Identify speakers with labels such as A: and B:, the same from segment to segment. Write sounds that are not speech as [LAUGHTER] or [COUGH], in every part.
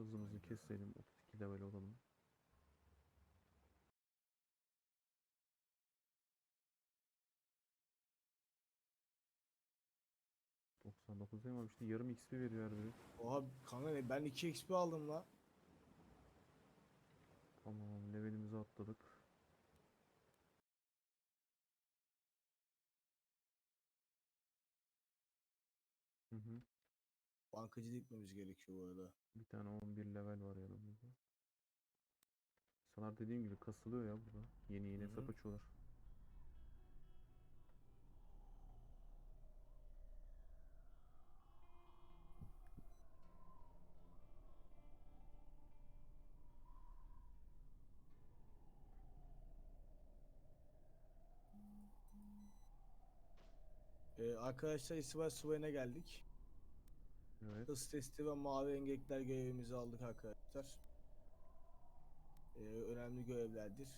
A: Hızımızı keselim. 32 level olalım. ...99 değil mi abi? İşte yarım XP veriyor her biri.
B: Oha kanka ben 2 XP aldım la.
A: Tamam levelimizi atladık.
B: Bankacı gitmemiz gerekiyor bu arada.
A: Bir tane 11 level var yanımızda. Sana dediğim gibi kasılıyor ya burada. Yeni yeni hesap açıyorlar.
B: Ee, arkadaşlar İstival Subayı'na geldik.
A: Evet.
B: Hız testi ve mavi engellikler görevimizi aldık arkadaşlar. Ee, önemli görevlerdir.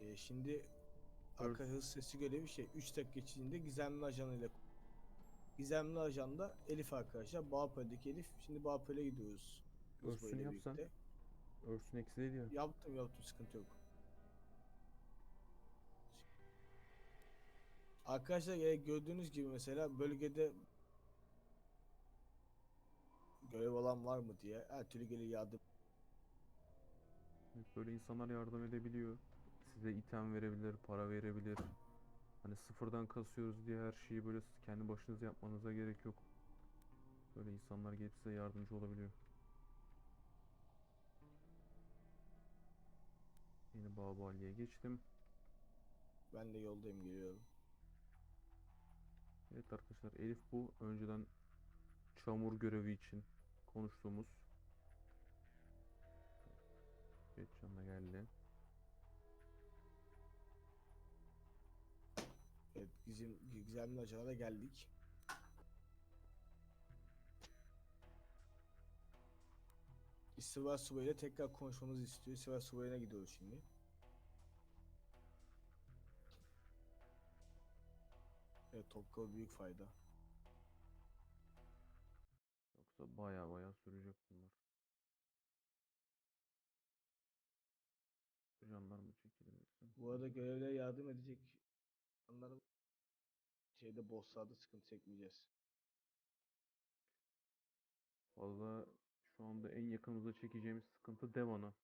B: Ee, şimdi arka hız testi görevi şey 3 dakika içinde gizemli ajan ile Gizemli ajan da Elif arkadaşlar. Bağpöl'deki Elif. Şimdi Bağpöl'e gidiyoruz.
A: Örsün yapsan.
B: birlikte.
A: Örsün eksi ya.
B: Yaptım yaptım sıkıntı yok. Arkadaşlar e, gördüğünüz gibi mesela bölgede görev olan var mı diye her türlü gelir yardım.
A: Evet, Böyle insanlar yardım edebiliyor. Size item verebilir, para verebilir. Hani sıfırdan kasıyoruz diye her şeyi böyle siz kendi başınıza yapmanıza gerek yok. Böyle insanlar gelip size yardımcı olabiliyor. Yeni Babali'ye geçtim.
B: Ben de yoldayım geliyorum.
A: Evet arkadaşlar Elif bu önceden çamur görevi için konuştuğumuz. Geç canına geldi.
B: Evet bizim gizemli ajana da geldik. İstivar Subayı'yla tekrar konuşmamızı istiyor. İstivar Subayı'na gidiyoruz şimdi. Evet Topkapı büyük fayda.
A: Yoksa baya baya sürecek bunlar. Jandarma çekilmesin.
B: Bu arada görevlere yardım edecek onların şeyde bosslarda sıkıntı çekmeyeceğiz.
A: Valla şu anda en yakınımıza çekeceğimiz sıkıntı Devana.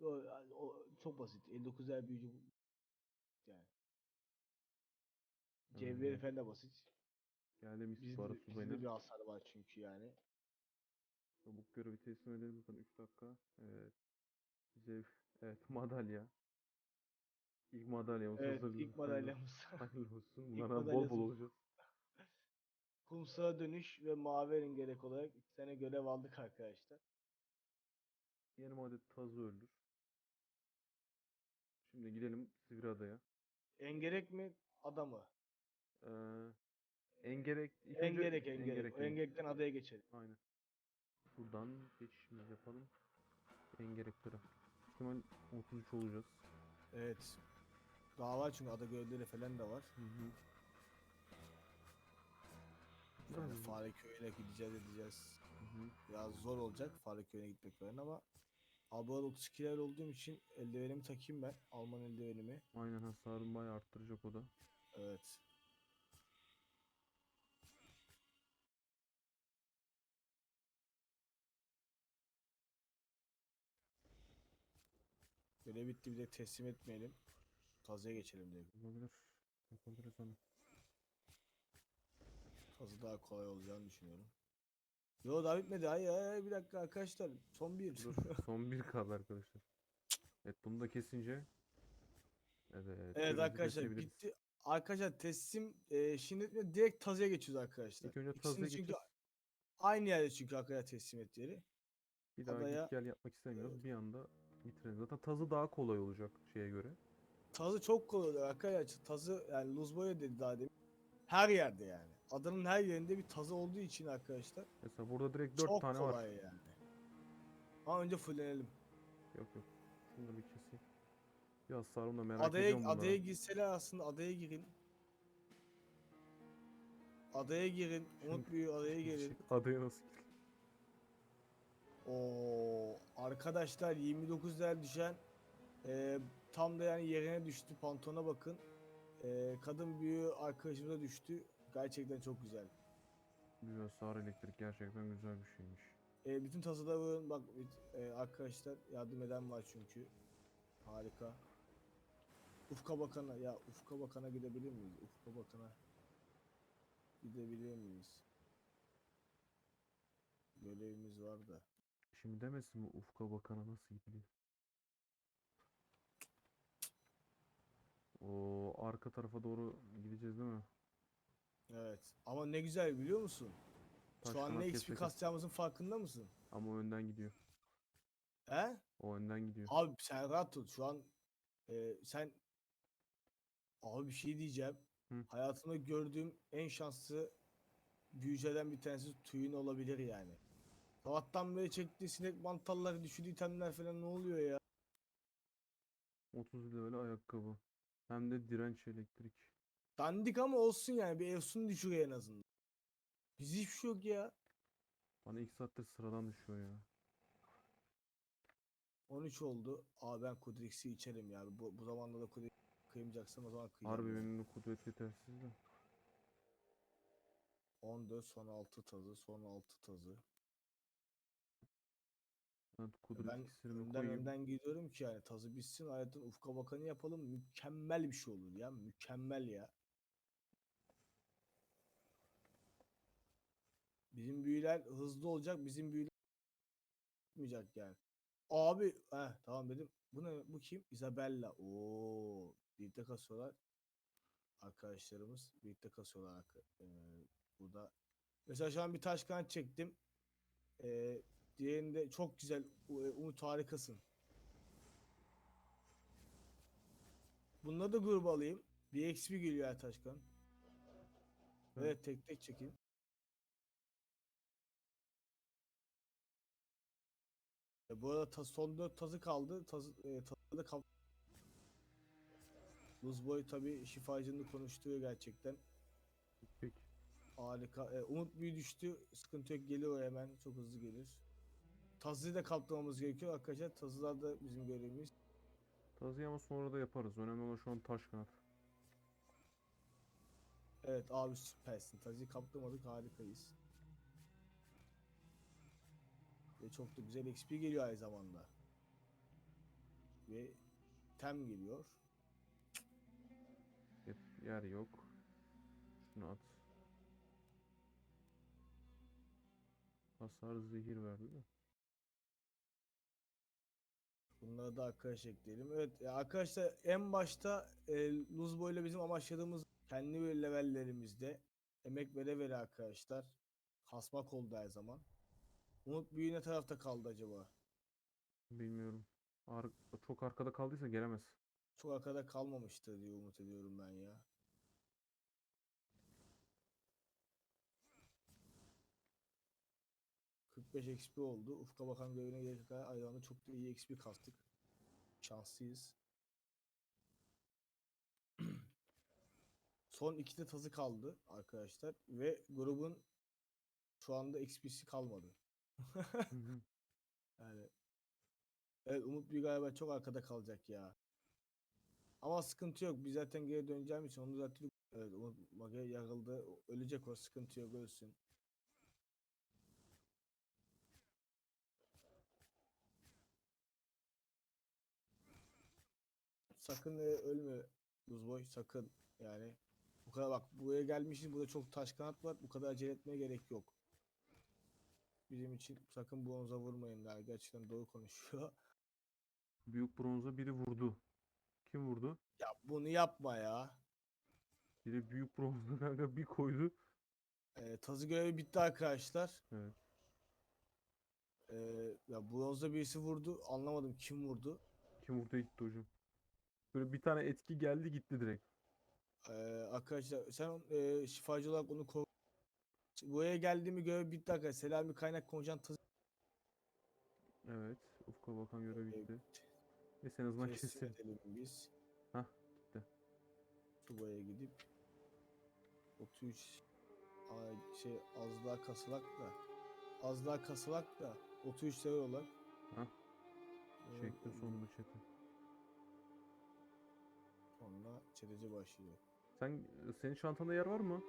B: O, o çok basit. 59 er büyücü bu- yani. Cevher
A: Hmm.
B: da basit.
A: Geldim
B: Bizde, bizde bir hasar var çünkü yani.
A: Çabuk görevi teslim edelim zaten 3 dakika. Evet. Bize evet madalya. İlk madalyamız
B: Evet
A: hazırlı.
B: ilk madalyamız.
A: Hayırlı olsun. Bunlardan bol bol olacağız.
B: Kumsala dönüş ve mavi gerek olarak iki tane görev aldık arkadaşlar.
A: Yarım adet tazı öldür. Şimdi gidelim Sivriada'ya.
B: Engerek mi? Adamı.
A: Ee, Engerek.
B: Engerek engerek.
A: Engerek
B: engerekten adaya geçelim.
A: Aynen. Şuradan geçişimizi yapalım. Engereklere. İhtimal 33 olacağız.
B: Evet. Daha var çünkü ada görevleri falan da var.
A: Hı hı.
B: Yani
A: Biraz-
B: Fare köyüne gideceğiz edeceğiz.
A: Hı hı.
B: Biraz zor olacak Fare köyüne gitmek falan ama arada 32 level olduğum için eldivenimi takayım ben. Alman eldivenimi.
A: Aynen hasarını bayağı arttıracak o da.
B: Evet. Görev bitti bir de teslim etmeyelim. Tazıya geçelim diye.
A: Olabilir. Yapabiliriz onu.
B: Tazı daha kolay olacağını düşünüyorum. Yo daha bitmedi. Hayır, hayır, bir dakika arkadaşlar. Son bir.
A: Dur. Son bir kaldı arkadaşlar. Evet bunu da kesince. Evet.
B: evet arkadaşlar bitti. Arkadaşlar teslim e, şimdi direkt tazıya geçiyoruz arkadaşlar.
A: İlk önce
B: İkisini
A: tazıya
B: çünkü
A: geçeceğiz.
B: aynı yerde çünkü arkadaşlar teslim ettiği
A: Bir daha
B: adaya-
A: git gel yapmak istemiyoruz. Bir anda bitirelim. Zaten tazı daha kolay olacak şeye göre.
B: Tazı çok kolay oluyor arkadaşlar. Tazı yani Luzboya dedi daha demin. Her yerde yani. Adanın her yerinde bir tazı olduğu için arkadaşlar.
A: Mesela burada direkt 4
B: çok
A: tane
B: kolay
A: var.
B: yani. Ama önce fullenelim.
A: Yok yok. Şunu da bir keseyim. Bir hasarımı da merak
B: Adaya,
A: ediyorum bunlara.
B: adaya girseler aslında adaya girin. Adaya girin. Umut büyüğü adaya [LAUGHS] girin.
A: Adaya nasıl
B: Oo arkadaşlar 29 lira düşen e, tam da yani yerine düştü. Pantona bakın. E, kadın büyüğü arkadaşımıza düştü. Gerçekten çok güzel.
A: Bir hasar elektrik gerçekten güzel bir şeymiş.
B: E, bütün tasarımın bak e, arkadaşlar yardım eden var çünkü. Harika. Ufka Bakan'a ya Ufka Bakan'a gidebilir miyiz? Ufka Bakan'a gidebilir miyiz? Görevimiz var da.
A: Şimdi demesin mi Ufka Bakan'a nasıl gidiyor? O arka tarafa doğru gideceğiz değil mi?
B: Evet. Ama ne güzel biliyor musun? Şu an ne XP kasacağımızın farkında mısın?
A: Ama o önden gidiyor.
B: He?
A: O önden gidiyor.
B: Abi sen rahat ol. Şu an e, sen abi bir şey diyeceğim.
A: Hı.
B: Hayatımda gördüğüm en şanslı büyücülerden bir tanesi Tüyün olabilir yani. Sabahtan beri çektiği sinek mantarları, düşürdüğü itemler falan ne oluyor ya?
A: 30 level ayakkabı. Hem de direnç elektrik.
B: Dandik ama olsun yani bir Efsun düşürüyor en azından. Biz hiçbir şey yok ya.
A: Bana ilk saattir sıradan düşüyor ya.
B: 13 oldu. Aa ben Kudrex'i içerim ya. Bu, bu zamanda da Kudrex kıymayacaksam o zaman kıyacağım.
A: Harbi benim kudret yetersiz de.
B: 14 son 6 tazı son 6 tazı.
A: Kudret
B: Ben önden
A: koyayım.
B: önden gidiyorum ki yani tazı bitsin hayatın ufka bakanı yapalım mükemmel bir şey olur ya mükemmel ya. Bizim büyüler hızlı olacak bizim büyüler yapmayacak yani. Abi heh, tamam dedim. Bu ne bu kim? Isabella. Oo birlikte kasıyorlar. Arkadaşlarımız birlikte kasıyorlar. Ee, burada. Mesela şu an bir taş kanat çektim. Ee, diğerinde çok güzel. E, Umut harikasın. Bunları da gruba alayım. Bir XP geliyor her taşkan. Evet tek tek çekin. E, bu arada ta- son 4 tazı kaldı. Tazı, e, tazı da kal Luzboy tabi şifacını konuşturuyor gerçekten.
A: Peki.
B: Harika. E, Umut büyü düştü. Sıkıntı yok. Geliyor hemen. Çok hızlı gelir. Tazıyı da kaptırmamız gerekiyor arkadaşlar. Tazılar da bizim görevimiz.
A: Tazıyı ama sonra da yaparız. Önemli olan şu an taş kanat.
B: Evet abi süpersin. Tazıyı kaptırmadık. Harikayız. Ve çok da güzel XP geliyor aynı zamanda. Ve tem geliyor.
A: Hep yer yok. Şunu at. Hasar zehir verdi de.
B: Bunları da arkadaş ekleyelim. Evet ya arkadaşlar en başta e, Luzbo ile bizim amaçladığımız kendi böyle levellerimizde emek vere vere arkadaşlar kasmak oldu her zaman. Umut büyü ne tarafta kaldı acaba?
A: Bilmiyorum. Ar çok arkada kaldıysa gelemez.
B: Çok arkada kalmamıştır diye umut ediyorum ben ya. ...45 XP oldu. Ufka bakan görevine gerek kadar ayağını çok da iyi XP kastık. Şanslıyız. [CLEARS THROAT] Son iki de tazı kaldı arkadaşlar. Ve grubun şu anda XP'si kalmadı. [LAUGHS] Yani evet Umut bir galiba çok arkada kalacak ya. Ama sıkıntı yok. Biz zaten geri döneceğim için onu zaten evet Umut Mage yarıldı. Ölecek o sıkıntı yok ölsün. Sakın e, ölme Buzboy sakın yani. Bu kadar bak buraya gelmişiz burada çok taş kanat var. Bu kadar acele etmeye gerek yok. Bizim için sakın bronza vurmayın yani gerçekten doğru konuşuyor. [LAUGHS]
A: Büyük bronza biri vurdu. Kim vurdu?
B: Ya bunu yapma ya.
A: Biri büyük bronza [LAUGHS] kanka bir koydu.
B: Ee, tazı görevi bitti arkadaşlar.
A: Evet.
B: Ee, ya bronzda birisi vurdu. Anlamadım kim vurdu.
A: Kim vurdu gitti hocam. Böyle bir tane etki geldi gitti direkt.
B: Ee, arkadaşlar sen e, şifacı olarak onu koru. Buraya geldiğimi görev bitti arkadaşlar. Selami kaynak konjan tazı
A: Evet. Ufka bakan görev bitti. Neyse en azından kesin.
B: edelim biz.
A: Hah gitti.
B: Subaya gidip 33 Aa, şey az daha kasılak da. Az daha kasılak da 33 lira olan.
A: Hah,
B: Ee,
A: Çektim sonunda chat'i.
B: Sonra çeteci başlıyor.
A: Sen senin çantanda yer var mı?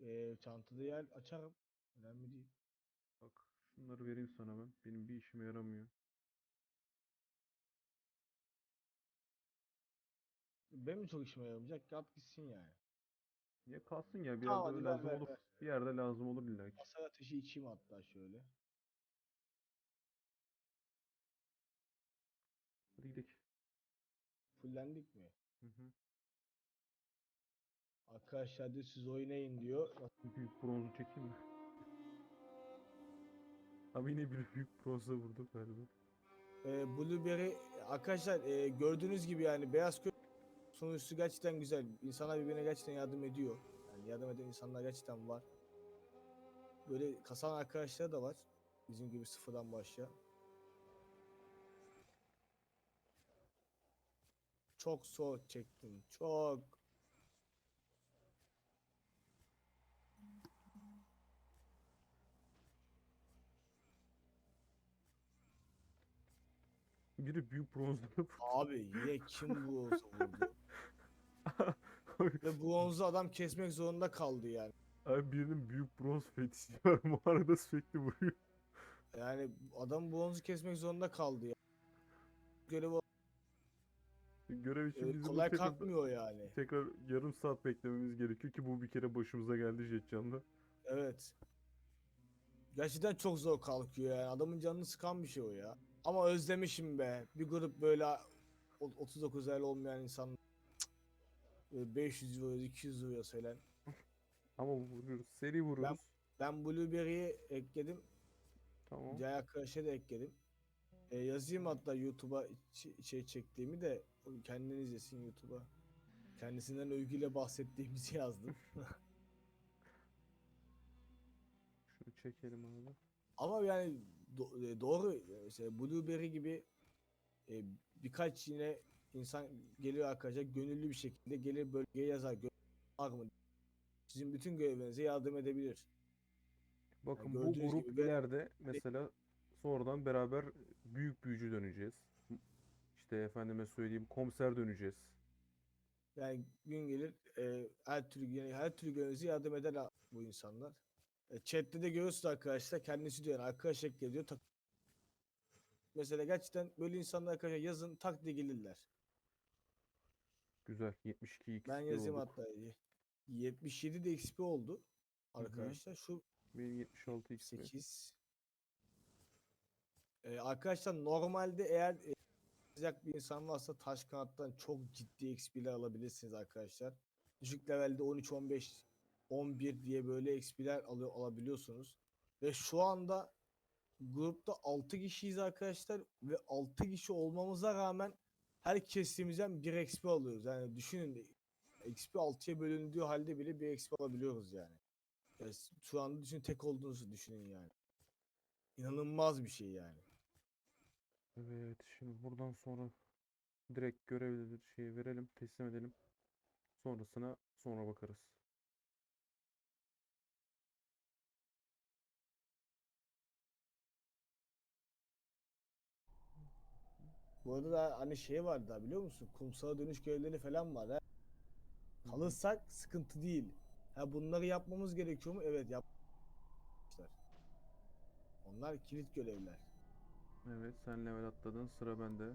B: Ee, çantada yer açarım. Önemli değil.
A: Bak şunları vereyim sana ben. Benim bir işime yaramıyor.
B: Benim mi çok işime yaramayacak? Yat gitsin yani.
A: Niye kalsın ya bir
B: Tamam,
A: yerde
B: hadi ver,
A: lazım
B: ver,
A: olur.
B: ver.
A: Bir yerde lazım olur illa ki.
B: Masal ateşi içeyim hatta şöyle. Fullendik mi?
A: Hı hı.
B: Arkadaşlar diyor siz oynayın diyor.
A: Büyük bronzu çekeyim mi? Abi yine bir büyük bronza vurduk galiba.
B: Ee, Blueberry arkadaşlar e, gördüğünüz gibi yani beyaz kö sonuçta gerçekten güzel. İnsanlar birbirine gerçekten yardım ediyor. Yani yardım eden insanlar gerçekten var. Böyle kasan arkadaşlar da var. Bizim gibi sıfırdan başlayan. Çok zor çektim. Çok.
A: Biri büyük bronzları vurdu.
B: Abi yine kim bronzu vurdu? Ve bronzu adam kesmek zorunda kaldı yani.
A: Abi birinin büyük bronz fetişi var. Bu arada sürekli vuruyor.
B: Yani adam bronzu kesmek zorunda kaldı ya. Görev
A: Görev için
B: e,
A: bizim
B: kolay
A: tekrar,
B: kalkmıyor yani.
A: tekrar yarım saat beklememiz gerekiyor ki bu bir kere başımıza geldi Jetcan'da.
B: Evet. Gerçekten çok zor kalkıyor yani. Adamın canını sıkan bir şey o ya. Ama özlemişim be. Bir grup böyle o- 39 el olmayan insan Cık. Böyle 500 euro, 200 euro söylen.
A: Ama vuruyoruz. Seri vuruyoruz.
B: Ben Blueberry'i ekledim.
A: Tamam.
B: Diğer arkadaşa da ekledim. E, yazayım hatta YouTube'a ç- şey çektiğimi de o kendini izlesin YouTube'a. Kendisinden övgüyle bahsettiğimizi yazdım. [LAUGHS]
A: Şunu çekelim abi.
B: Ama yani do- e, doğru mesela Blueberry gibi e, birkaç yine insan geliyor arkadaşlar gönüllü bir şekilde gelir bölgeye yazar "Gö- var mı? Sizin bütün görevlerinize yardım edebilir.
A: Bakın bu
B: gördüğünüz
A: grup ileride mesela sonradan beraber büyük büyücü döneceğiz. İşte efendime söyleyeyim komiser döneceğiz.
B: Yani gün gelir e, her türlü yani her türlü görevinize yardım eder bu insanlar. E, chat'te de görüyorsunuz arkadaşlar kendisi diyor yani arkadaş ekliyor tak Mesela gerçekten böyle insanlar arkadaşlar yazın tak diye gelirler.
A: Güzel. 72 XP
B: Ben yazayım
A: olduk.
B: hatta. 77 de XP oldu
A: Hı hı.
B: arkadaşlar. Şu
A: Benim 76 XP.
B: 8. Ee, arkadaşlar normalde eğer e, yazacak bir insan varsa taş kanattan çok ciddi XP'ler alabilirsiniz arkadaşlar. Düşük levelde 13, 15, 11 diye böyle XP'ler alıyor, alabiliyorsunuz. Ve şu anda grupta 6 kişiyiz arkadaşlar ve 6 kişi olmamıza rağmen her kestiğimizden 1 XP alıyoruz. Yani düşünün XP 6'ya bölündüğü halde bile 1 XP alabiliyoruz yani. Ya s- şu anda düşün tek olduğunuzu düşünün yani. İnanılmaz bir şey yani.
A: Evet. Şimdi buradan sonra direkt görevleri şeyi verelim. Teslim edelim. Sonrasına sonra bakarız.
B: Bu arada da hani şey var da biliyor musun? Kumsala dönüş görevleri falan var ha. Kalırsak sıkıntı değil. Ha bunları yapmamız gerekiyor mu? Evet yap. Onlar kilit görevler.
A: Evet. Sen level atladın. Sıra bende.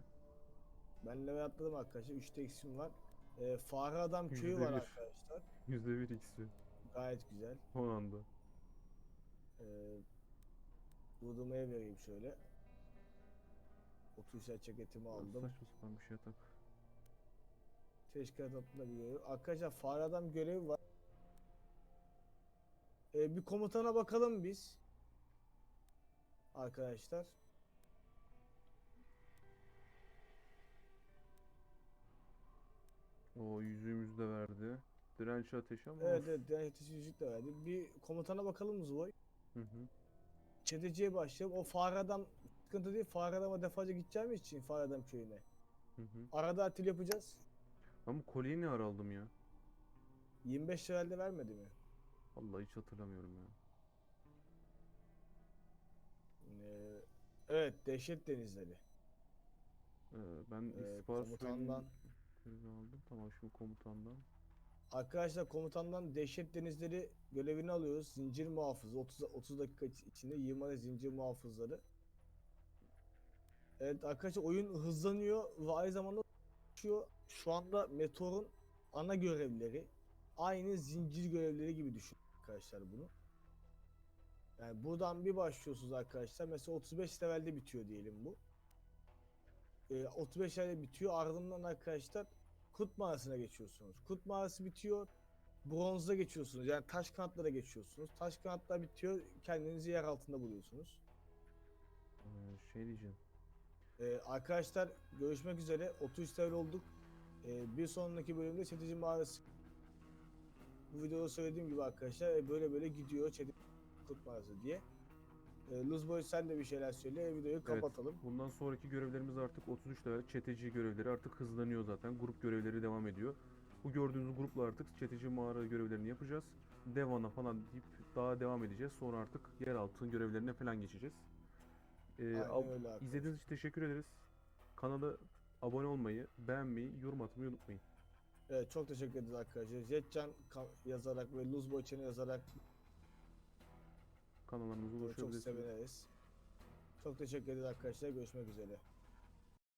B: Ben level atladım arkadaşlar. 3'te eksim var. Ee, fare adam köyü var
A: %1.
B: arkadaşlar.
A: %1 XP.
B: Gayet güzel.
A: O anda.
B: Ee, Durdurmaya vereyim şöyle. 30 yaş ceketimi aldım.
A: Saçma sapan bir şey atak.
B: Teşkilat altında bir görev. Arkadaşlar fare adam görevi var. Ee, bir komutana bakalım biz. Arkadaşlar.
A: O yüzüğümüzü de verdi. Direnç ateşi ama
B: Evet evet direnç yüzük de verdi. Bir komutana bakalım Zvoy.
A: Hı hı.
B: Çeteciye başlayalım. O fare adam sıkıntı değil. Fare adama defaca gideceğimiz için fare adam köyüne.
A: Hı hı.
B: Arada atil yapacağız.
A: Bu kolyeyi ne ara aldım ya?
B: 25 lirayla vermedi mi?
A: Vallahi hiç hatırlamıyorum ya.
B: Ee, evet Dehşet Denizleri.
A: Ee, ben
B: Ee,
A: istihbarat
B: komutandan
A: subayını aldım. Tamam şimdi komutandan.
B: Arkadaşlar komutandan Dehşet Denizleri görevini alıyoruz. Zincir muhafızı 30 30 dakika iç- içinde 20 adet zincir muhafızları. Evet arkadaşlar oyun hızlanıyor ve aynı zamanda. Şu anda Meteor'un ana görevleri aynı zincir görevleri gibi düşünün arkadaşlar bunu. Yani buradan bir başlıyorsunuz arkadaşlar. Mesela 35 levelde bitiyor diyelim bu. Ee, 35 levelde bitiyor. Ardından arkadaşlar Kut mağarasına geçiyorsunuz. Kut mağarası bitiyor. Bronza geçiyorsunuz. Yani taş kanatlara geçiyorsunuz. Taş kanatlar bitiyor. Kendinizi yer altında buluyorsunuz.
A: Ee, şey diyeceğim.
B: Ee, arkadaşlar görüşmek üzere. 33 level olduk. Ee, bir sonraki bölümde Çetici Mağarası. Bu videoda söylediğim gibi arkadaşlar e, böyle böyle gidiyor Çetici Kut Mağarası diye. Ee, Luzboy sen de bir şeyler söyle. e, Videoyu kapatalım.
A: Bundan sonraki görevlerimiz artık 33 level çeteci görevleri artık hızlanıyor zaten. Grup görevleri devam ediyor. Bu gördüğünüz grupla artık çeteci mağara görevlerini yapacağız. Devana falan deyip daha devam edeceğiz. Sonra artık yeraltı görevlerine falan geçeceğiz. Ee,
B: öyle
A: izlediğiniz için teşekkür ederiz. Kanala abone olmayı, beğenmeyi, yorum atmayı unutmayın.
B: Evet çok teşekkür ederiz arkadaşlar. Jetcan yazarak ve Luzboy Channel yazarak
A: Kanallarımıza
B: çok
A: ulaşabilirsiniz.
B: seviniriz. Çok teşekkür ederiz arkadaşlar. Görüşmek üzere.